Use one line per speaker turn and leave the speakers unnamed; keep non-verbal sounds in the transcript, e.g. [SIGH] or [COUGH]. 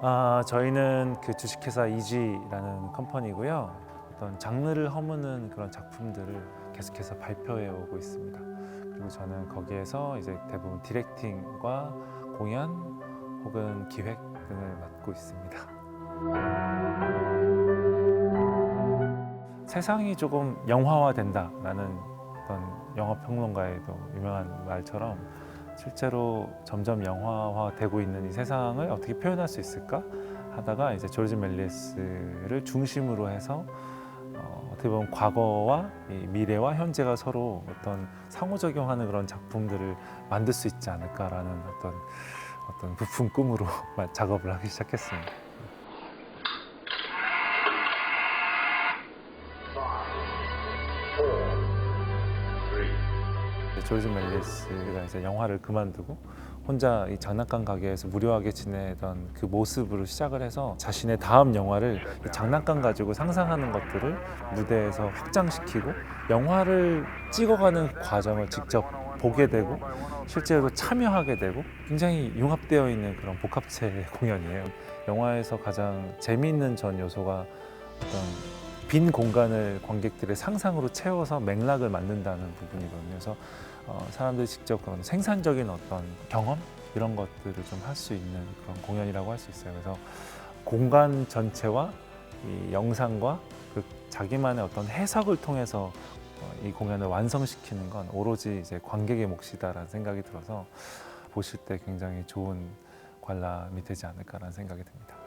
아, 저희는 그 주식회사 이지라는 컴퍼니고요. 어떤 장르를 허무는 그런 작품들을 계속해서 발표해 오고 있습니다. 그리고 저는 거기에서 이제 대부분 디렉팅과 공연 혹은 기획 등을 맡고 있습니다. 세상이 조금 영화화된다라는 어떤 영화 평론가에도 유명한 말처럼 실제로 점점 영화화되고 있는 이 세상을 어떻게 표현할 수 있을까 하다가 이제 조지 멜리스를 중심으로 해서 어, 어떻게 보면 과거와 이 미래와 현재가 서로 어떤 상호작용하는 그런 작품들을 만들 수 있지 않을까라는 어떤 어떤 부푼 꿈으로 [LAUGHS] 작업을 하기 시작했습니다. 조지 멜리스가 이제 영화를 그만두고 혼자 이 장난감 가게에서 무료하게 지내던 그 모습으로 시작을 해서 자신의 다음 영화를 이 장난감 가지고 상상하는 것들을 무대에서 확장시키고 영화를 찍어가는 과정을 직접 보게 되고 실제로 참여하게 되고 굉장히 융합되어 있는 그런 복합체 [LAUGHS] 공연이에요. 영화에서 가장 재미있는 전 요소가 어떤 빈 공간을 관객들의 상상으로 채워서 맥락을 만든다는 부분이거든요. 그래서 어, 사람들이 직접 그런 생산적인 어떤 경험 이런 것들을 좀 할 수 있는 그런 공연이라고 할 수 있어요. 그래서 공간 전체와 이 영상과 그 자기만의 어떤 해석을 통해서 어, 이 공연을 완성시키는 건 오로지 이제 관객의 몫이다라는 생각이 들어서 보실 때 굉장히 좋은 관람이 되지 않을까라는 생각이 듭니다.